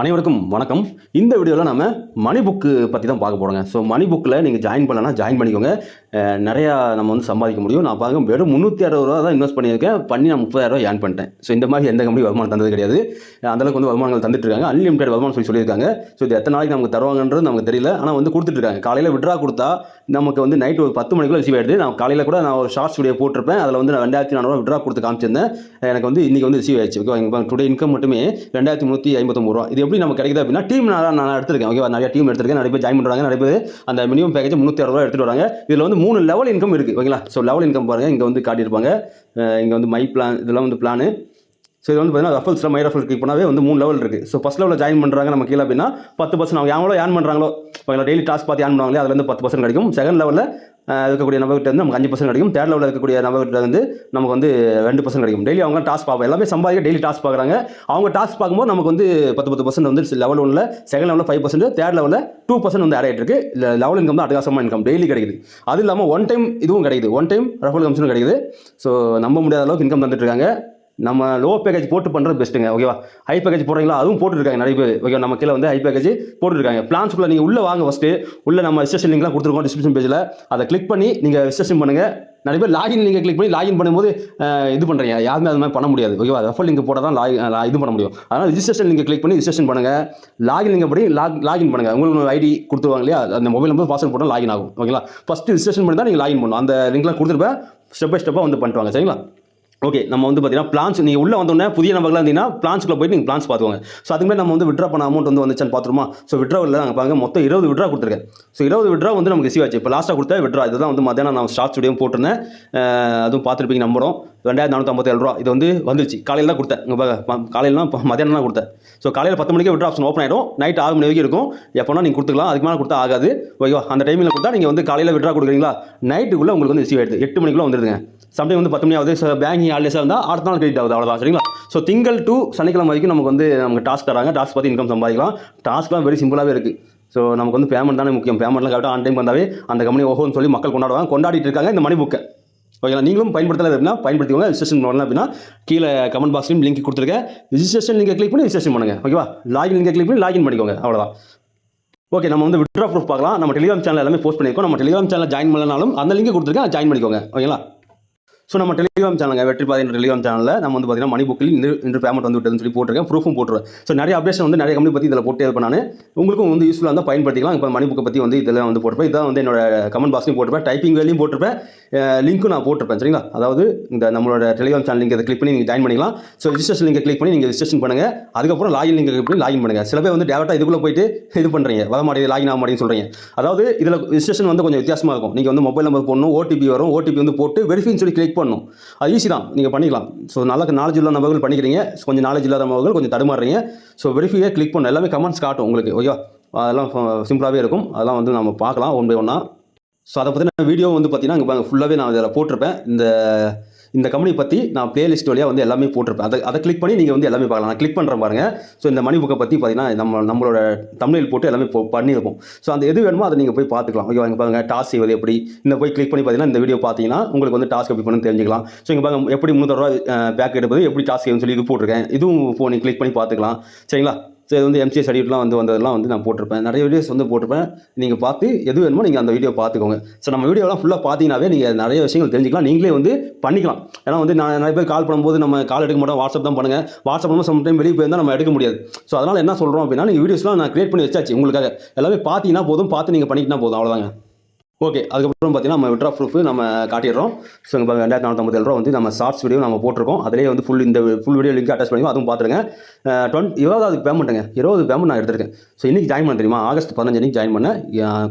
அனைவருக்கும் வணக்கம். இந்த வீடியோவில் நம்ம மணி புக்கு பற்றி தான் பார்க்க போகிறோங்க ஸோ மணி புக்கில் நீங்கள் ஜாயின் பண்ணலன்னா ஜாயின் பண்ணிக்கோங்க. நிறையா நம்ம வந்து சம்பாதிக்க முடியும். நான் பார்க்க வெறும் முந்நூற்றி அறுபது ரூபா தான் இன்வெஸ்ட் பண்ணியிருக்கேன். பண்ணி நான் முப்பதாயிரரூவா ஏர்ன் பண்ணிட்டேன். ஸோ இந்த மாதிரி எந்த கம்பெனி வருமானம் தந்தது கிடையாது. அந்தளவுக்கு அளவுக்கு வந்து வருமானங்கள் தந்துட்டுருக்காங்க அன்லிமிட்டட் வருமானம் சொல்லி சொல்லியிருக்காங்க. ஸோ இது எத்தனை நாளைக்கு நமக்கு தருவாங்கன்றது நமக்கு தெரியல. ஆனால் வந்து கொடுத்துட்ருக்காங்க காலையில் விட்ரா கொடுத்தா நமக்கு வந்து நைட் ஒரு பத்து மணிக்குள்ள ரிசீவ் ஆயிடுது. நான் காலையில் கூட நான் ஒரு ஷார்ட்ஸ் வீடியோ போட்டிருப்பேன். அதில் வந்து நான் ரெண்டாயிரத்தி நானூறுவா விட்ரா கொடுத்து காமிச்சிருந்தேன். எனக்கு வந்து இன்றைக்கி வந்து ரிசீவ் ஆயிடுச்சு. டுடே இன்கம் மட்டுமே ரெண்டாயிரத்தி முந்நூற்றி ஐம்பத்தொம்பது ரூபா இது எப்படி நமக்கு கிடைக்குது அப்படின்னா டீம் நான் நான் எடுத்திருக்கேன். ஓகேவா நிறைய டீம் எடுத்திருக்கேன். நிறைய பேர் ஜாயின் பண்ணுறாங்க நிறைய பேர் அந்த மினிமம் பேக்கேஜ் முந்நூற்றி அறுபது ரூபா எடுத்துட்டு வராங்க. இதில் வந்து மூணு லெவல் இன்கம் இருக்குது ஓகேங்களா ஸோ லெவல் இன்கம் பாருங்கள் இங்கே வந்து காட்டியிருப்பாங்க. இங்கே வந்து மை பிளான் இதெல்லாம் வந்து பிளானு ஸோ இது வந்து பார்த்தீங்கன்னா ரஃபல்ஸில் மை ரஃபல் இப்போனாவே வந்து மூணு லெவல் இருக்குது ஸோ ஃபஸ்ட் லெவலில் ஜாயின் பண்ணுறாங்க நம்ம கீழே அப்படின்னா பத்து பர்சன்ட் அவங்க எவ்வளோ ஏன் பண்ணுறாங்களோ இப்போ டெய்லி டாஸ்க் பார்த்து ஏன் பண்ணுவாங்களே அதில் வந்து பத்து பர்சன்ட் கிடைக்கும். செகண்ட் லெவலில் இருக்கக்கூடிய நபர்கிட்ட வந்து நமக்கு அஞ்சு பர்சன்ட் கிடைக்கும். தேர்ட் லெவலில் இருக்கக்கூடிய நபர்கிட்ட வந்து நமக்கு வந்து ரெண்டு பர்சன்ட் கிடைக்கும். டெய்லி அவங்க டாஸ்க் பார்ப்போம் எல்லாமே சம்பாதிக்க டெய்லி டாஸ்க் பார்க்குறாங்க. அவங்க டாஸ்க் பார்க்கும்போது நமக்கு வந்து பத்து பத்து பர்சன்ட் வந்து லெவல் ஒன்றில் செகண்ட் லெவலில் ஃபைவ் பர்சன்ட் தேர்ட் லெவலில் டூ பர்சன்ட் வந்து ஆட் ஆகிட்டு இருக்கு லெவல் இன்கம் தான் அட்டகாசமாக இன்கம் டெய்லி கிடைக்குது. அது இல்லாமல் ஒன் டைம் இதுவும் கிடைக்குது. ஒன் டைம் ரஃபல் கமிஷனும் கிடைக்குது. ஸோ நம்ப முடியாத அளவுக்கு இன்கம் தந்துட்டு இருக்காங்க. நம்ம லோ பேக்கேஜ் போட்டு பண்ணுறது பெஸ்ட்டுங்க ஓகேவா ஹை பேக்கேஜ் போடுறீங்களா? அதுவும் போட்டுருக்காங்க நிறைய பேர். ஓகே நம்ம கீழே வந்து ஹை பேக்கேஜ் போட்டுருக்காங்க பிளான்ஸ்குள்ளே நீங்கள் உள்ளே வாங்க ஃபஸ்ட்டு உள்ள நம்ம ரிஜிஸ்ட்ரேஷன் லிங்க்லாம் கொடுத்துருக்கோம் டிஸ்கிரிப்ஷன் பேஜில் அதை கிளிக் பண்ணி நீங்கள் ரிஜிஸ்ட்ரேஷன் பண்ணுங்கள் நிறைய பேர் லாகின் நீங்கள் கிளிக் பண்ணி லாகின் பண்ணும்போது இது பண்ணுறீங்க யாருமே அது மாதிரி பண்ண முடியாது. ஓகேவா ரெஃபர் லிங்க் போட்டால் தான் லாக் இது பண்ண முடியும். அதனால் ரிஜிஸ்ட்ரேஷன் நீங்கள் கிளிக் பண்ணி ரிஜிஸ்ட்ரேஷன் பண்ணுங்கள் லாகின் நீங்கள் படி லாக் லாகின் பண்ணுங்கள் உங்களுக்கு ஒரு ஐடி கொடுத்துருவாங்க இல்லையா? அந்த மொபைல் நம்பர் பாஸ்வேர்ட் போட்டால் லாகின் ஆகும். ஓகேங்களா ஃபஸ்ட்டு ரிஜிஸ்ட்ரேஷன் பண்ணி தான் நீங்கள் லாகின் பண்ணணும். அந்த லிங்க்லாம் கொடுத்துருப்பேன். ஸ்டெப் பை ஸ்டெப்பாக வந்து பண்ணிட்டு வாங்க. சரிங்களா? ஓகே நம்ம வந்து பார்த்தீங்கன்னா பிளான்ஸ் நீங்கள் உள்ளே வந்தோடனே புதிய நம்பர்லாம் இருந்தீங்கன்னா பிளான்ஸ்க்குள்ள போய் நீங்கள் பிளான்ஸ் பார்த்துக்கோங்க. ஸோ அதுக்கு மேலே நம்ம வந்து விட்ரா பண்ண அமௌண்ட் வந்து வந்துச்சான்னு பார்த்துருமா? ஸோ விட்ரா இல்லை நாங்கள் பாருங்க மொத்தம் இருபது விட்ரா கொடுத்துருக்கேன். ஸோ இருபது விட்ரா வந்து நமக்கு ரிசீவ் ஆச்சு. இப்போ லாஸ்ட்டாக கொடுத்த விட்ரா இதுதான் வந்து மத்தியானம் நான் ஷார்ட்ஸ் வீடியோ போட்டிருந்தேன். அதுவும் பார்த்துருப்பீங்க நம்புகிறோம் ரெண்டாயிரத்தி நானூற்றம்பத்தேழு ரூபா. இது வந்து வந்துருச்சு. காலையில் தான் கொடுத்தேன். இங்கே காலையிலாம் மதியானம் தான் கொடுத்தேன். ஸோ காலையில் பத்து மணிக்கே விட்ரா ஆப்ஷன் ஓப்பன் ஆகிடும் நைட் ஆறு மணி வரைக்கும் இருக்கும். எப்போனா நீங்கள் கொடுத்துக்கலாம். அதுக்கு மேலே கொடுத்தா ஆகாது. ஓகேவா அந்த டைமில் கொடுத்தா நீங்கள் வந்து காலையில் விட்ரா கொடுக்குறீங்களா? நைட்டுக்குள்ளே உங்களுக்கு வந்து ரிசீவ் ஆகிடுது எட்டு மணிக்குள்ளே வந்துடுதுங்க சம்டைம் வந்து பத்து மணி ஆகுது. பேங்கிங் ஹாலிடேஸாக இருந்தால் அடுத்த நாள் கிரெடிட் ஆகுது. அவ்வளோதான் சரிங்களா? ஸோ திங்கள் டு சனிக்கிழமை வரைக்கும் நமக்கு வந்து நமக்கு டாஸ்க் தராங்க. டாஸ்க் பார்த்து இன்கம் சம்பாதிக்கலாம். டாஸ்க்லாம் வெரி சிம்பிளாகவே இருக்குது ஸோ நமக்கு வந்து பேமெண்ட் தானே முக்கியம். பேமெண்ட்லாம் கரெக்டாக ஆன் டைம் வந்தாவே அந்த கம்பெனி ஓஹோன்னு சொல்லி மக்கள் கொண்டாடுவாங்க. கொண்டாடிட்டு இருக்காங்க. இந்த மணி புக்கை ஓகேங்களா? நீங்களும் பயன்படுத்தலை அப்படின்னா பயன்படுத்திக்கோங்க. ரிஜிஸ்ட்ரேஷன் பண்ணலாம் அப்படின்னா கீழே கமெண்ட் பாக்ஸ்லையும் லிங்க் கொடுத்துருக்கேன். ரிஜிஸ்ட்ரேஷன் நீங்கள் கிளிக் பண்ணி ரிஜிஸ்ட்ரேஷன் பண்ணுங்கள் ஓகேவா? லாகின் நீங்கள் கிளிக் பண்ணி லாகின் பண்ணிக்கோங்க. அவ்வளோதான் ஓகே நம்ம வந்து விட்ரா ப்ரூஃப் பார்க்கலாம். நம்ம டெலிகிராம் சேனல் எல்லாமே போஸ்ட் பண்ணியிருக்கோம். நம்ம டெலிகிராம் சேனல் ஜாயின் பண்ணலனாலும் அந்த லிங்க் கொடுத்துருக்கேன். ஜாயின் பண்ணிக்கோங்க. ஓகேங்களா? ஸோ நம்ம டெலிகிராம் சேனலுங்க வெற்றி பாதை டெலிகிராம் சேனலில் நம்ம வந்து பார்த்தீங்கன்னா மணி புக்கில் இன்று இன்று பேமெண்ட் வந்து விட்டதுன்னு சொல்லி போட்டிருக்கேன். ப்ரூஃபும் போட்டுருவேன். ஸோ நிறைய அப்டேஷன் வந்து நிறைய கம்பெனி பற்றி இதில் போட்டு இருப்பேன் நான். உங்களுக்கும் வந்து யூஸ்ஃபுல்லாக இருந்தால் பயன்படுத்திக்கலாம். இப்போ மணி புக்கை பற்றி வந்து இதில் வந்து போட்டிருப்பேன். இதான் வந்து என்னோட கமெண்ட் பாக்ஸ்லையும் போட்டிருப்பேன். டைப்பிங் வேலையும் போட்டிருப்பேன். லிங்க்கும் நான் போட்டிருப்பேன். சரிங்களா? அதாவது இந்த நம்மளோட டெலிகிராம் சேனல் லிங்க் கிளிக் பண்ணி நீங்கள் ஜாயின் பண்ணிக்கலாம். ஸோ ரிஜிஸ்ட்ரேஷன் லிங்கை கிளிக் பண்ணி நீங்கள் ரிஜிஸ்ட்ரேஷன் பண்ணுங்கள் அதுக்கப்புறம் லாகின் லிங்க் கிளிக் பண்ணி லாகின் பண்ணுங்கள் சில பேர் வந்து டேரெக்டாக இதுக்குள்ளே போயிட்டு இது பண்ணுறீங்க வர மாட்டேங்குது லாகின் ஆக மாட்டேங்குன்னு சொல்கிறீங்க அதாவது இதில் ரிஜிஸ்ட்ரேஷன் வந்து கொஞ்சம் வித்தியாசமாக இருக்கும். நீங்கள் வந்து மொபைல் நம்பர் போடணும் ஓடிபி வரும். ஓடிபி வந்து போட்டு வெரிஃபைன்னு சொல்லி கிளிக் பண்ணணும். அது ஈஸி தான். நீங்கள் பண்ணிக்கலாம். ஸோ நல்ல நாலேஜ் உள்ள நபர்கள் பண்ணிக்கிறீங்க. கொஞ்சம் நாலேஜ் இல்லாத நபர்கள் கொஞ்சம் தடுமாறுறீங்க. ஸோ வெரிஃபையாக கிளிக் பண்ணும் எல்லாமே கமெண்ட்ஸ் காட்டும் உங்களுக்கு. ஓகே அதெல்லாம் சிம்பிளாகவே இருக்கும். அதெல்லாம் வந்து நம்ம பார்க்கலாம் ஒன் பை ஒன்னாக ஸோ அதை பற்றின வீடியோ வந்து பார்த்தீங்கன்னா இங்கே ஃபுல்லாகவே நான் இதில் போட்டிருப்பேன். இந்த இந்த கம்பெனி பற்றி நான் பிளேலிஸ்ட் வழியாக வந்து எல்லாமே போட்டிருப்பேன். அதை அதை கிளிக் பண்ணி நீங்கள் வந்து எல்லாமே பார்க்கலாம். நான் கிளிக் பண்ணுறேன் பாருங்கள் ஸோ இந்த மணி புக்கை பற்றி பார்த்தீங்கன்னா நம்ம நம்மளோட தமிழில் போட்டு எல்லாமே போ பண்ணியிருப்போம். ஸோ அந்த எது வேணுமோ அதை நீங்கள் போய் பார்த்துக்கலாம். ஓகே இங்கே பாருங்க டாஸ்க் செய்வது எப்படி? இந்த போய் கிளிக் பண்ணி பார்த்தீங்கன்னா இந்த வீடியோ பார்த்தீங்கன்னா உங்களுக்கு வந்து டாஸ்க் எப்படி பண்ணு தெரிஞ்சுக்கலாம். ஸோ இங்கே பாருங்கள் எப்படி முந்நூறுரூவா பேக் எடுப்பது எப்படி டாஸ்க் செய்யணும்னு சொல்லி இது போட்டிருக்கேன். இதுவும் இப்போ நீங்கள் கிளிக் பண்ணி பார்த்துக்கலாம். சரிங்களா? ஸோ இது வந்து எம்சிஎஸ் சர்டிஃபிகேட்லாம் வந்து வந்ததெல்லாம் வந்து நான் போட்டிருப்பேன். நிறைய வீடியோஸ் வந்து போட்டிருப்பேன். நீங்கள் பார்த்து எது வேணுமோ நீங்கள் அந்த வீடியோ பார்த்துக்கோங்க. ஸோ நம்ம வீடியோலாம் ஃபுல்லாக பார்த்தீங்கன்னாவே நீங்கள் நிறைய விஷயங்கள் தெரிஞ்சுக்கலாம். நீங்களே வந்து பண்ணிக்கலாம். ஏன்னா வந்து நான் நிறைய பேர் கால் பண்ணும்போது நம்ம கால் எடுக்க மாட்டோம். வாட்ஸ்அப் தான் பண்ணுங்கள் வாட்ஸ்அப் பண்ணும்போது சம்டைம் வெளியே போயிருந்தால் நம்ம எடுக்க முடியாது. ஸோ அதனால் என்ன சொல்கிறோம் அப்படின்னா நீங்கள் வீடியோஸ்லாம் நான் கிரியேட் பண்ணி வச்சாச்சு. உங்களுக்காக. எல்லாமே பார்த்தீங்கன்னா போதும். பார்த்து நீங்கள் பண்ணிக்கிட்டா போதும். அவ்வளோதாங்க ஓகே அதுக்கப்புறம் பார்த்தீங்கன்னா நம்ம விட்ரா ப்ரூஃப் நம்ம காட்டிடுறோம். ஸோ இங்கே ரெண்டாயிரத்தி நானூற்றம்பது ரூபா வந்து நம்ம ஷார்ட்ஸ் வீடியோ நம்ம போட்டிருக்கோம். அதிலேயே வந்து ஃபுல் இந்த ஃபுல் வீடியோ லிங்க் அட்டாச் பண்ணி அதுவும் பார்த்துருங்க டுவெண்ட் இருபதாவது பேமெண்ட்டுங்க இருபது பேமெண்ட் நான் எடுத்திருக்கேன். ஸோ இன்றைக்கி ஜாயின் பண்ண தெரியுமா? ஆகஸ்ட் பதினஞ்சு அன்றைக்கி ஜாயின் பண்ணேன்.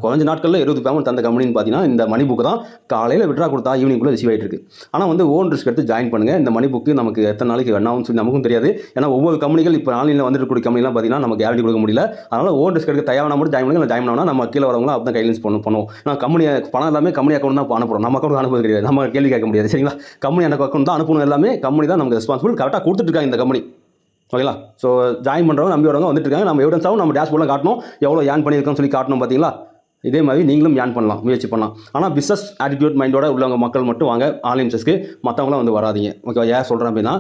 குறைஞ்ச நாட்களில் இருபது பேமெண்ட் தந்த கம்பெனின்னு பார்த்தீங்கன்னா இந்த மணி புக்கு தான் காலையில் விட்ரா கொடுத்தா ஈவினிங்குள்ளே ரிசீவ் ஆகிட்டு இருக்கு ஆனால் வந்து ஓன் ரிஸ்க் எடுத்து ஜாயின் பண்ணுங்கள் இந்த மணி புக்கு நமக்கு எத்தனை நாளைக்கு வேணாம்னு சொல்லி நமக்கும் தெரியாது. ஏன்னா ஒவ்வொரு கம்பெனிகள் இப்போ ஆன்லைனில் வந்துட்டு கூடிய கம்பெனிலாம் பார்த்தீங்கன்னா நம்ம கேரண்டி கொடுக்க முடியல. அதனால் ஓன் ரிஸ்க் எடுக்க தயாரான மட்டும் ஜாயின் பண்ணுங்கள் ஜாயின் பண்ணோம்னா நம்ம கீழே வரவங்களும் அப்படி தான் கைட்லைன்ஸ் பண்ணுவோம். ஏன்னா கம்பெனி பணம் எல்லாமே கம்பெனி அக்கௌண்ட் தான் அனுப்புறோம். நம்ம அக்கௌண்ட் அனுப்புவது கிடையாது. நம்ம கேள்வி கேட்க முடியாது. சரிங்களா? கம்பெனி எனக்கு அக்கௌண்ட் தான் அனுப்பணும் எல்லாமே. கம்பெனி தான் நமக்கு ரெஸ்பான்சிபிள் கரெக்டாக கொடுத்துட்ருக்காங்க இந்த கம்பெனி ஓகேங்களா? ஸோ ஜாயின் பண்ணுறவங்க நம்பி வரவங்க வந்துட்டு இருக்காங்க நம்ம எவிடன்ஸாகவும் நம்ம டேஷ்போர்டில் காட்டணும். எவ்வளோ ஏன் பண்ணியிருக்கோம்னு சொல்லி காட்டணும் பார்த்தீங்களா இதே மாதிரி நீங்களும் ஏன் பண்ணலாம். முயற்சி பண்ணலாம். ஆனால் பிஸ்னஸ் ஆட்டிடியூட் மைண்டோட உள்ளவங்க மக்கள் மட்டும் வாங்க. ஆன்லைன் பிஸ்னஸ்க்கு மற்றவங்களாம் வந்து வராதீங்க. ஓகேவா? ஏன் சொல்கிறேன் அப்படின்னா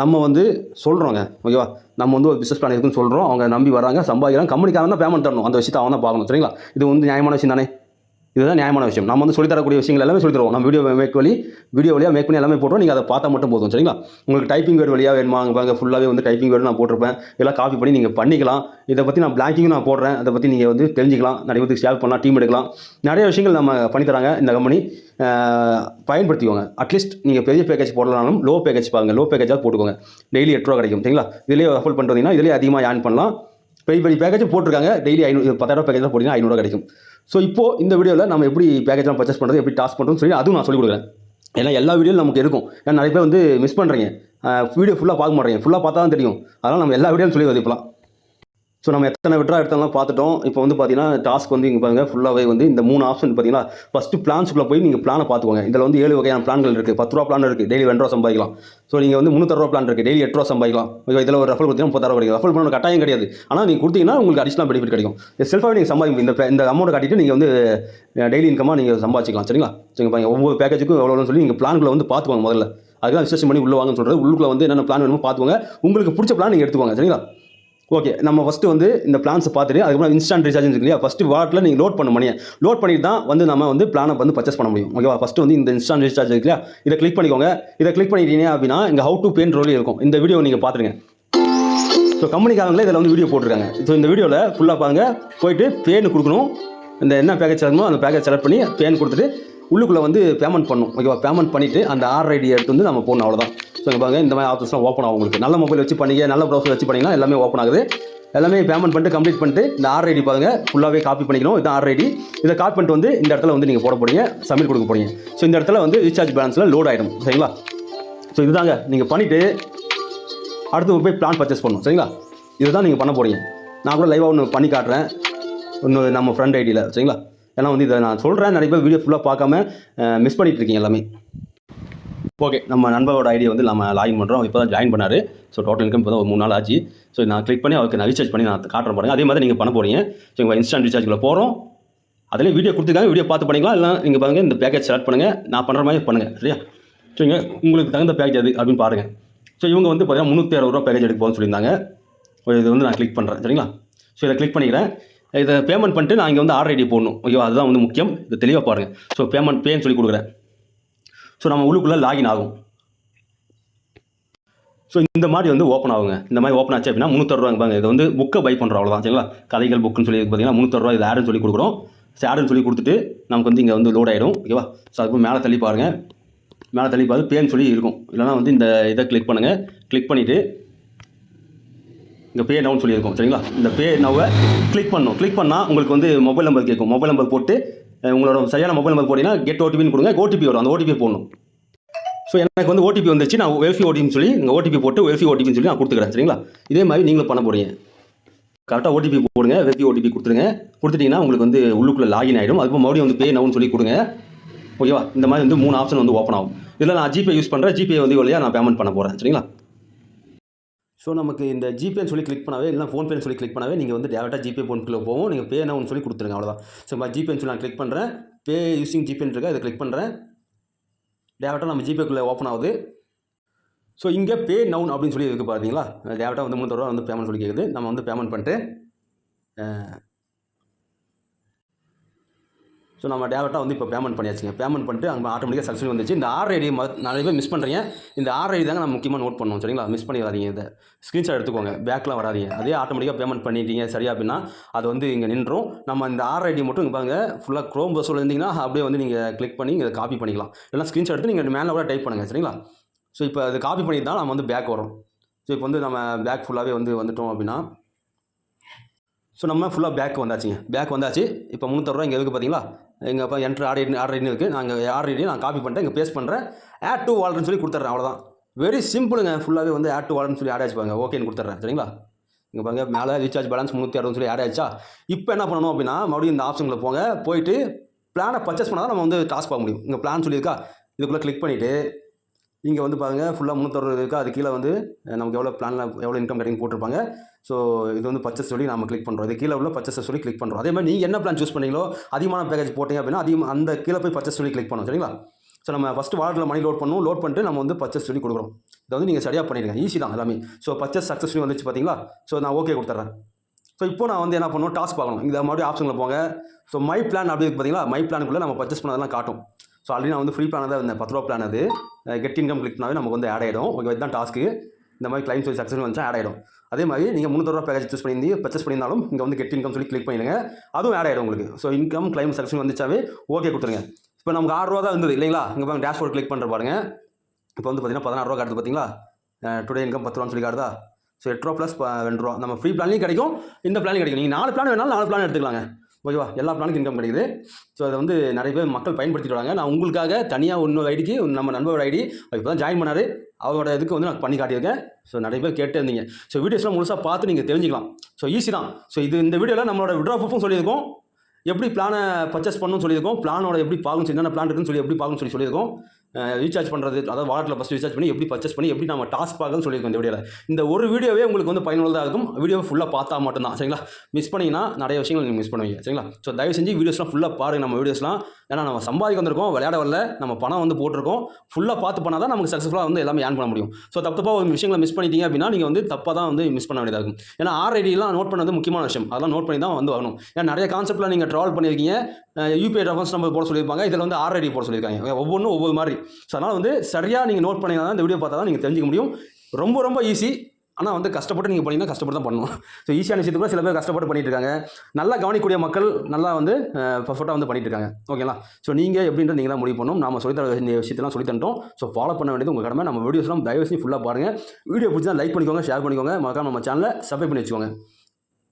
நம்ம வந்து சொல்கிறோங்க ஓகேவா? நம்ம வந்து ஒரு பிஸ்னஸ் பிளான் இருக்குன்னு சொல்கிறோம் அவங்க நம்பி வராங்க. சம்பாதிக்கிறாங்க. கம்பெனிக்காரன் தான் பேமெண்ட் தரணும். அந்த விஷயத்தை அவன் தான் பார்க்கணும். சரிங்களா? இது வந்து நியாயமான விஷயம் தானே இதுதான் நியாயமான விஷயம். நம்ம வந்து சொல்லித்தரக்கூடிய விஷயங்கள் எல்லாமே சொல்லித்தருவோம். நம்ம வீடியோ மேக் வழி வீடியோ வழியாக மேக் பண்ணி எல்லாமே போட்டுருவோம் நீங்கள் அதை பார்த்தா மட்டும் போதும் சரிங்களா? உங்களுக்கு டைப்பிங் வேர்டு வழியாக வேணுமா? பாங்க ஃபுல்லாகவே வந்து டைப்பிங் வேர்டு நான் போட்டிருப்பேன். எல்லாம் காப்பி பண்ணி நீங்கள் பண்ணிக்கலாம். இதை பற்றி நான் பிளாங்கிங்கும் நான் போடுறேன். அதை பற்றி நீங்கள் வந்து தெரிஞ்சிக்கலாம். நிறைய பேருக்கு ஷேர் பண்ணலாம் டீம் எடுக்கலாம். நிறைய விஷயங்கள் நம்ம பண்ணித்தராங்க இந்த கம்பெனி பயன்படுத்திக்கோங்க. அட்லீஸ்ட் நீங்கள் பெரிய பேக்கேஜ் போடலனாலும் லோ பேக்கேஜ் பாருங்க. லோ பேக்கேஜாக போட்டுக்கோங்க. டெய்லி எட்டு ரூபா கிடைக்கும் சரிங்களா? இதிலேயே ரஃபல் பண்ணுறீங்கன்னா வந்தீங்கன்னா இதிலேயே அதிகமாக ஏர்ன் பண்ணலாம். பெரிய பெரிய பேக்கேஜ் போட்டிருக்காங்க. டெய்லி ஐநூறு பத்தாயிரம் பேக்கேஜ் போட்டிங்கன்னா ஐநூறுரூவா கிடைக்கும். ஸோ இப்போ இந்த வீடியோவில் நம்ம எப்படி பேக்கேஜ்லாம் பர்ச்சேஸ் பண்ணுறது எப்படி டாஸ்க் பண்ணுறோம்னு சொல்லி அதுவும் நான் சொல்லிக் கொடுக்குறேன். ஏன்னா எல்லா வீடியோவில் நமக்கு இருக்கும். ஏன்னா நிறைய பேர் வந்து மிஸ் பண்ணுறீங்க வீடியோ ஃபுல்லாக பார்க்க மாட்டேங்க. ஃபுல்லாக பார்த்தா தான் தெரியும். அதனால் நம்ம எல்லா வீடியோவும் சொல்லி இப்போலாம் ஸோ நம்ம எத்தனை விட்ரா எடுத்தாலும் பார்த்துட்டோம். இப்போ வந்து பார்த்தீங்கன்னா டாஸ்க் வந்து இங்கே பாருங்க ஃபுல்லாகவே வந்து இந்த மூணு ஆப்ஷன் பார்த்தீங்கன்னா ஃபஸ்ட்டு பிளான்ஸ்க்குள்ளே போய் நீங்கள் பிளானை பார்த்துக்கோங்க. இதில் வந்து ஏழு வகையான பிளான்கள் இருக்குது பத்து ரூபா பிளான் இருக்குது டெய்லி ரெண்டு ரூபா சம்பாதிக்கலாம். ஸோ நீங்கள் வந்து முந்நூறுவா பிளான் இருக்குது டெய்லி எட்டு ரூபா சம்பாதிக்கலாம். ஓகே இதில் ஒரு ரெஃபல் கொடுத்தீங்கன்னா முப்பத்தாயிரம் கிடைக்கும். ரெஃபல் பண்ண கட்டாயம் கிடையாது. ஆனால் நீங்கள் கொடுத்தீங்கன்னா உங்களுக்கு அடிஷனல் பெனிஃபிட் கிடைக்கும். செல்ஃபாகவே நீங்கள் சம்பாதிக்கும் இந்த இந்த அமௌண்ட் கட்டிட்டு நீங்கள் வந்து டெய்லி இன்கமாக நீங்கள் சம்பாதிக்கலாம் சரிங்களா? சரிங்க பாருங்க ஒவ்வொரு பேக்கேஜுக்கும் எவ்வளோன்னு சொல்லி நீங்கள் பிளான்களை வந்து பார்த்துக்கோங்க முதல்ல. அதுதான் விசேஷம் பண்ணி உள்ளே வாங்கன்னு சொல்கிறது உள்ளுக்குள்ளே வந்து என்னென்ன பிளான் வேணுமோ பார்த்துக்கோங்க. உங்களுக்கு பிடிச்ச பிளான் நீங்கள் எடுத்துக்கோங்க. சரிங்களா? ஓகே நம்ம ஃபஸ்ட்டு வந்து இந்த பிளான்ஸை பார்த்துட்டு அதுக்கப்புறம் இன்ஸ்டன்ட் ரீசார்ஜ் இருக்கு இல்லையா? ஃபஸ்ட்டு வாட்டில் நீங்கள் லோட் பண்ண மணியை லோட் பண்ணிட்டு தான் வந்து நம்ம வந்து பிளானை வந்து பர்ச்சேஸ் பண்ண முடியும். ஓகேவா ஃபஸ்ட்டு வந்து இந்த இன்ஸ்டன்ட் ரீசார்ஜ் இருக்கு இல்லையா? இதை கிளிக் பண்ணிக்கோங்க. இதை கிளிக் பண்ணிட்டீங்க அப்படின்னா இங்கே ஹவு டு பேன் ரோலி இருக்கும். இந்த வீடியோ நீங்கள் பார்த்துருங்க. ஸோ கம்பெனிக்காரங்களே இதில் வந்து வீடியோ போட்டிருக்காங்க. ஸோ இந்த வீடியோவில் ஃபுல்லாக பாருங்க. போயிட்டு பேன் கொடுக்கணும். இந்த என்ன பேக்கேஜ் ஆகணுமோ அந்த பேக்கேஜ் செலக்ட் பண்ணி பேன் கொடுத்துட்டு உள்ளுக்குள்ளே வந்து பேமெண்ட் பண்ணணும் ஓகேவா பேமெண்ட் பண்ணிவிட்டு அந்த ஆர் ஐடி எடுத்து வந்து நம்ம போகணும் அவ்வளோதான் ஸோ இங்க பாருங்க இந்த மாதிரி ஆப்ஷன்ஸ்லாம் ஓப்பன் ஆகும் உங்களுக்கு. நல்ல மொபைல் வச்சு பண்ணிங்க நல்ல ப்ரௌசர் வச்சு பண்ணிங்கன்னா எல்லாமே ஓப்பன் ஆகுது. எல்லாமே பேமெண்ட் பண்ணிட்டு கம்ப்ளீட் பண்ணிட்டு இந்த ஆர் ஐடி பாருங்க ஃபுல்லாகவே காப்பி பண்ணிக்கணும். இது ஆர் ஐடி இதை காப்பி பண்ணிட்டு வந்து இந்த இடத்துல வந்து நீங்கள் போட போறீங்க சப்மிட் கொடுக்க போறீங்க. ஸோ இந்த இடத்துல வந்து ரீசார்ஜ் பேலன்ஸில் லோட் ஆகிடும் சரிங்களா? ஸோ இதுதாங்க நீங்கள் பண்ணிவிட்டு அடுத்து போய் பிளான் பர்ச்சேஸ் பண்ணணும் சரிங்களா? இதுதான் நீங்கள் பண்ண போறீங்க. நான் கூட லைவாக ஒன்று பண்ணி காட்டுறேன். இன்னொரு நம்ம ஃப்ரெண்ட் ஐடியில் சரிங்களா? ஏன்னா வந்து இதை நான் சொல்கிறேன் நிறைய பேர் வீடியோ ஃபுல்லாக பார்க்காம மிஸ் பண்ணிகிட்டு இருக்கீங்க எல்லாமே. ஓகே நம்ம நண்பரோட ஐடியா வந்து நம்ம லாகின் பண்ணுறோம் இப்போ தான் ஜாயின் பண்ணார். ஸோ டோட்டல் இன்கம் இப்போ தான் ஒரு மூணு நாள் ஆச்சு. ஸோ நான் கிளிக் பண்ணி அவருக்கு நான் ரீசார்ஜ் பண்ணி நான் காட்டுறேன் பாருங்க. அதே மாதிரி நீங்கள் பண்ண போகிறீங்க ஸோ உங்கள் இன்ஸ்டன்ட் ரீசார்ஜில் போகிறோம் அதிலே வீடியோ கொடுத்துருக்காங்க. வீடியோ பார்த்து பண்ணிக்கலாம். இல்லை நீங்கள் பாருங்கள் இந்த பேக்கேஜ் செலக்ட் பண்ணுங்கள் நான் பண்ணுற மாதிரி பண்ணுங்கள் சரியா? சரிங்க உங்களுக்கு தகுந்த பேக்கேஜ் அது அப்படின்னு பாருங்கள் ஸோ இவங்க வந்து பார்த்தீங்கன்னா முந்நூற்றி அறுபது ரூபா பேக்கேஜ் எடுக்க போகணும்னு சொல்லியிருந்தாங்க. இது வந்து நான் கிளிக் பண்ணுறேன் சரிங்களா? ஸோ இதை கிளிக் பண்ணிக்கிறேன். இதை பேமெண்ட் பண்ணிட்டு நான் இங்கே வந்து ஆர்டர் ஐடி போடணும். ஓகேவா அதுதான் வந்து முக்கியம். இது தெளிவாக பாருங்கள் ஸோ பேமெண்ட் பேன்னு சொல்லி கொடுக்குறேன். ஸோ நம்ம உள்ளுக்குள்ளே லாகின் ஆகும். ஸோ இந்த மாதிரி வந்து ஓப்பன் ஆகுங்க. இந்த மாதிரி ஓப்பன் ஆச்சு அப்படின்னா முந்நூற்றூவாங்க பாருங்க. இது வந்து புக்கை பை பண்ணுறோம் அவ்வளோதான் சரிங்களா? கதைகள் புக்குன்னு சொல்லி பார்த்தீங்கன்னா முந்நூற்றூவா இது ஆடுன்னு சொல்லி கொடுக்குறோம். ஸோ ஆடுன்னு சொல்லி கொடுத்துட்டு நமக்கு வந்து இங்கே வந்து லோட் ஆகிடும் ஓகேவா ஸோ அதுக்கு மேலே தள்ளி பாருங்கள் மேலே தள்ளி பாரு பேன்னு சொல்லி இருக்கும். இல்லைனா வந்து இந்த இதை கிளிக் பண்ணுங்கள் கிளிக் பண்ணிவிட்டு இங்கே பே நவுன்னு சொல்லியிருக்கோம் சரிங்களா? இந்த பே நவ்வை கிளிக் பண்ணணும். கிளிக் பண்ணால் உங்களுக்கு வந்து மொபைல் நம்பர் கேட்கும். மொபைல் நம்பர் போட்டு உங்களோட சரியான மொபைல் நம்பர் போட்டிங்கன்னா கெட் ஓடிபின்னு கொடுங்க. ஓடிபி வரும். அந்த ஓடிபி போடணும். ஸோ எனக்கு வந்து ஓடிபி வந்துச்சு நான் வெல்ஃபி ஓடிபின்னு சொல்லி இங்கே ஓடிபி போட்டு வெல்ஃபி ஓடிபின்னு சொல்லி நான் கொடுத்துக்கிறேன் சரிங்களா? இதே மாதிரி நீங்களும் பண்ண போகிறீங்க கரெக்டாக ஓடிபி போடுங்க. வெல்ஃபி ஓடிபி கொடுத்துருங்க. கொடுத்துட்டிங்கன்னா உங்களுக்கு வந்து உள்ளுக்குள்ளே லாகின் ஆகிடும் அதுக்கு மறுபடியும் வந்து பே நவுன்னு சொல்லி கொடுங்க. ஓகேவா இந்த மாதிரி வந்து மூணு ஆப்ஷன் வந்து ஓப்பன் ஆகும். இதில் நான் ஜிபே யூஸ் பண்ணுறேன் ஜிபே வந்து வழியாக நான் பேமெண்ட் பண்ண போகிறேன் சரிங்களா? ஸோ நமக்கு இந்த ஜிபேன்னு சொல்லி கிளிக் பண்ணவே இல்லை ஃபோன்பேன்னு சொல்லி கிளிக் பண்ணவே நீங்கள் வந்து டேரெக்டாக ஜிபே ஃபோன்பேல போகும் நீங்கள் பே என்ன சொல்லி கொடுத்துருங்க அவ்வளோதான் ஸோ இப்போ ஜிபேன்னு சொல்லி நான் கிளிக் பண்ணுறேன் பே யூஸிங் ஜிபேன்னு இருக்கா இதை கிளிக் பண்ணுறேன் டேரெக்டாக நம்ம ஜிபேக்குள்ளே ஓப்பன் ஆகுது. ஸோ இங்கே பே நவுன் அப்படின்னு சொல்லி இருக்குது பார்த்தீங்களா டேரெக்டாக வந்து தடவை வந்து பேமெண்ட் சொல்லி கேட்குது நம்ம வந்து பேமெண்ட் பண்ணிட்டு ஸோ நம்ம டேரெக்டாக வந்து இப்போ பேமெண்ட் பண்ணியாச்சுங்க. பேமெண்ட் பண்ணிட்டு அங்கே ஆட்டோமேட்டிக்காக சக்ஸஸ் வந்துச்சு. இந்த ஆர் ஐடி நிறைய பேர் மிஸ் பண்ணுறீங்க இந்த ஆர் ஐடி தாங்க நம்ம முக்கியமாக நோட் பண்ணணும். சரிங்களா? மிஸ் பண்ணிடாதீங்க இதை. ஸ்க்ரீன்ஷாட் எடுத்துக்கோங்க. பேக்லாம் வராதீங்க. அதே ஆட்டோமேட்டிக்காக பேமெண்ட் பண்ணிட்டீங்க. சரியா அப்படின்னா அது வந்து இங்கே நின்றும். நம்ம இந்த ஆர் ஐடி மட்டும் இங்கே பாருங்க. ஃபுல்லாக க்ரோம் பஸ்ஸில் இருந்தீங்கன்னா அப்படியே வந்து நீங்கள் கிளிக் பண்ணி இதை காப்பி பண்ணிக்கலாம். இல்லைனா ஸ்க்ரீன்ஷாட் எடுத்து நீங்கள் மேலே கூட டைப் பண்ணுங்கள் சரிங்களா? ஸோ இப்போ அது காப்பி பண்ணியிருந்தால் நம்ம வந்து பேக் வரும். ஸோ இப்போ வந்து நம்ம பேக் ஃபுல்லாகவே வந்து வந்துட்டோம் அப்படின்னா ஸோ நம்ம ஃபுல்லாக பேக் வந்தாச்சுங்க. பேக் வந்தாச்சு. இப்போ முந்நூற்றூறுவா இங்கே இருக்குது பார்த்தீங்களா எங்கள் அப்போ என்ட்ரு ஆர்டர் ஆர்டர் இருக்குது நாங்கள் ஆர்டர் நான் காப்பி பண்ணிட்டேன். இங்கே பேஸ்ட் பண்ணுறேன் ஆட் டு வால்ட்னு சொல்லி கொடுத்துட்றேன் அவ்வளோதான் வெரி சிம்பிளுங்க ஃபுல்லாகவே வந்து ஆட் டு வால்ட்னு சொல்லி ஆட் ஆச்சுப்பாங்க ஓகேன்னு கொடுத்துட்றேன். சரிங்களா? இங்கே பாருங்க மேலே ரீசார்ஜ் பேலன்ஸ் முந்நூற்றி அறுபது சொல்லி ஆட் ஆச்சா? இப்போ என்ன பண்ணணும் அப்படின்னா மறுபடியும் இந்த ஆப்ஷனில் போங்க. போயிட்டு பிளானை பர்ச்சேஸ் பண்ணால் தான் நம்ம வந்து டாஸ்க் பார்க்க முடியும். இங்கே பிளான் சொல்லியிருக்கா? இதுக்குள்ளே கிளிக் பண்ணிவிட்டு இங்கே வந்து பாருங்கள் ஃபுல்லாக முந்நூற்றறுபது இருக்குது அது கீழே வந்து நமக்கு எவ்வளோ பிளானில் எவ்வளோ இன்கம் கிடைக்கும் போட்டிருப்பாங்க. ஸோ இது வந்து பர்ச்சஸ் சொல்லி நம்ம கிளிக் பண்ணுறோம் இது கீழே உள்ள பர்ச்சஸ் சொல்லி கிளிக் பண்ணுறோம் அதே மாதிரி நீங்கள் என்ன பிளான் சூஸ் பண்ணீங்களோ அதிகமான பேக்கேஜ் போட்டீங்க அப்படின்னா அதிகம் அந்த கீழே போய் பர்ச்சஸ் சொல்லி கிளிக் பண்ணணும் சரிங்களா? ஸோ நம்ம ஃபஸ்ட்டு வாலெட்டில் மணி லோட் பண்ணும் லோட் பண்ணிட்டு நம்ம வந்து பர்ச்சேஸ் சொல்லி கொடுக்குறோம். இதை வந்து நீங்கள் சரியாக பண்ணிடுங்க. ஈஸி தான் எல்லாமே. ஸோ பர்ச்சேஸ் சக்ஸஸ்ஃபுல்லி வந்துச்சு பார்த்தீங்களா ஸோ நான் ஓகே கொடுத்துட்றேன். ஸோ இப்போ நான் வந்து என்ன பண்ணுவோம்? டாஸ்க் பார்க்கணும். இந்த மறுபடியும் ஆப்ஷனில் போங்க. ஸோ மை பிளான் அப்படி பார்த்தீங்களா மை பிளானுக்குள்ளே நம்ம பர்ச்சேஸ் பண்ணதெல்லாம் காட்டும். ஸோ ஆல்ரெடி நான் வந்து ஃப்ரீ பிளான் தான் இருந்தேன் பத்து ரூபா பிளான் அது. கெட் இன்கம் கிளிக் பண்ணாவே நமக்கு வந்து ஆட் ஆகிடும் ஓகே இதுதான் டாஸ்க்கு இந்த மாதிரி கிளைம் சொல்லி சக்ஸஸ் வந்துச்சா ஆட் ஆகிடும் அதே மாதிரி நீங்கள் முந்நூறுரூவா பேக்கேஜ் சூஸ் பண்ணி பர்ச்சேஸ் பண்ணியிருந்தாலும் இங்கே வந்து கெட் இன்கம் சொல்லி கிளிக் பண்ணிடுங்க. அதுவும் ஆட் ஆகிடும் உங்களுக்கு. ஸோ இன்கம் கிளைம் சக்ஸஸ் வந்துச்சாவே ஓகே கொடுத்துருங்க. இப்போ நமக்கு ஆறு ரூபா தான் இருந்தது இல்லைங்களா? இங்கே பாருங்க டேஷ்போர்ட் கிளிக் பண்ணுற பாருங்க. இப்போ வந்து பார்த்தீங்கன்னா பதினாறு ரூபா காட்டுது பார்த்தீங்களா டுடே இன்கம் பத்து ரூபான்னு சொல்லி காட்டுதா? ஸோ எட்டு ரூபா ப்ளஸ் ரெண்டு ரூபா. நம்ம ஃப்ரீ பிளான்லையும் கிடைக்கும் இந்த பிளான் கிடைக்கும். நீங்கள் நாலு பிளான் வேணாலும் நாலு பிளான் எடுத்துக்கலாங்க. ஓகேவா? எல்லா பிளானுக்கும் இன்கம் கிடைக்குது. ஸோ அதை வந்து நிறைய பேர் மக்கள் பயன்படுத்திட்டு வராங்க நான் உங்களுக்காக தனியாக இன்னொரு ஐடிக்கு நம்ம நண்பரோட ஐடி இப்போ தான் ஜாயின் பண்ணார். அவரோட இதுக்கு வந்து நான் பண்ணி காட்டியிருக்கேன். ஸோ நிறைய பேர் கேட்டே இருந்தீங்க. ஸோ வீடியோஸ்லாம் முழுசாக பார்த்து நீங்கள் தெரிஞ்சுக்கலாம். ஸோ ஈஸி தான். ஸோ இது இந்த வீடியோவில் நம்மளோட விட்ரா ப்ரூஃபும் சொல்லியிருக்கோம். எப்படி பிளானை பர்ச்சேஸ் பண்ணணும்னு சொல்லியிருக்கோம். பிளானோட எப்படி பார்க்கணும் என்னென்ன பிளான் இருக்குன்னு சொல்லி எப்படி பார்க்கணும்னு சொல்லி சொல்லியிருக்கோம். ரீசார்ஜ் பண்ணுறது அதாவது வாலெட்டில் ஃபஸ்ட் ரீசார்ஜ் பண்ணி எப்படி பர்ச்சேஸ் பண்ணி எப்படி நம்ம டாஸ்க் பார்க்கணும்னு சொல்லியிருக்கோம் இந்த வீடியோவில் இந்த ஒரு வீடியோவே உங்களுக்கு வந்து பயனுள்ளதாக இருக்கும். வீடியோ ஃபுல்லாக பார்த்தா மட்டும்தான். சரிங்களா? மிஸ் பண்ணிங்கன்னா நிறைய விஷயங்கள் நீங்கள் மிஸ் பண்ணுவீங்க. சரிங்களா? ஸோ தயவு செஞ்சு வீடியோஸ்லாம் ஃபுல்லாக பாருங்கள் நம்ம வீடியோஸ்லாம். ஏன்னா நம்ம சம்பாதிக்க வந்திருக்கோம் விளையாட வரல நம்ம பணம் வந்து போட்டிருக்கோம். ஃபுல்லாக பார்த்து பண்ணால் தான் நமக்கு சக்ஸஸ்ஃபுல்லாக வந்து எல்லாமே ஏன் பண்ண முடியும். ஸோ தப்பு தப்பாக ஒரு விஷயங்களை மிஸ் பண்ணிட்டீங்க அப்படின்னா நீங்கள் வந்து தப்பாக தான் வந்து மிஸ் பண்ண வேண்டியதாக இருக்கும். ஏன்னா ஆர்ஐடிலாம் நோட் பண்ணது முக்கியமான விஷயம். அதெல்லாம் நோட் பண்ணி தான் வந்து வரணும் ஏன்னா நிறைய கான்செப்ட்டில் நீங்கள் ட்ராவல் பண்ணியிருக்கீங்க. யூபிஐ ரெஃபரன்ஸ் நம்பர் போட சொல்லியிருப்பாங்க. இதில் வந்து ஆர்ஐடி போட சொல்லியிருக்காங்க. ஒவ்வொன்றும் ஒவ்வொரு மாதிரி. ஸோ அதனால் வந்து சரியாக நீங்கள் நோட் பண்ணிங்கன்னா தான் இந்த வீடியோ பார்த்தா தான் நீங்கள் தெரிஞ்சிக்க முடியும். ரொம்ப ரொம்ப ஈஸி ஆனால் வந்து கஷ்டப்பட்டு நீங்கள் பண்ணிங்கன்னா கஷ்டப்பட்டு தான் பண்ணணும். ஸோ ஈஸியான விஷயத்துக்கு கூட சில பேர் கஷ்டப்பட்டு பண்ணிட்டு இருக்காங்க நல்லா கவனிக்கக்கூடிய மக்கள் நல்லா வந்து பர்ஃபெக்டாக வந்து பண்ணிட்டு இருக்காங்க ஓகேங்களா ஸோ நீங்கள் எப்படின்ற நீங்கள் தான் முடிவு பண்ணணும். நம்ம சொல்லித்தர வேண்டிய விஷயத்தெல்லாம் சொல்லி தந்தோம் ஸோ ஃபாலோ பண்ண வேண்டியது உங்கள் கடமை. நம்ம வீடியோஸ்லாம் தயவு செஞ்சு ஃபுல்லாக பாருங்கள் வீடியோ பிடிச்சா லைக் பண்ணிக்கோங்க ஷேர் பண்ணிக்கோங்க. மறக்காம நம்ம சேனலை சப்ஸ்கிரைப் பண்ணி வச்சுக்கோங்க.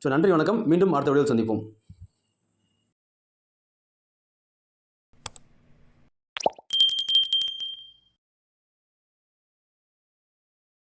ஸோ நன்றி வணக்கம். மீண்டும் அடுத்த வீடியோ சந்திப்போம்.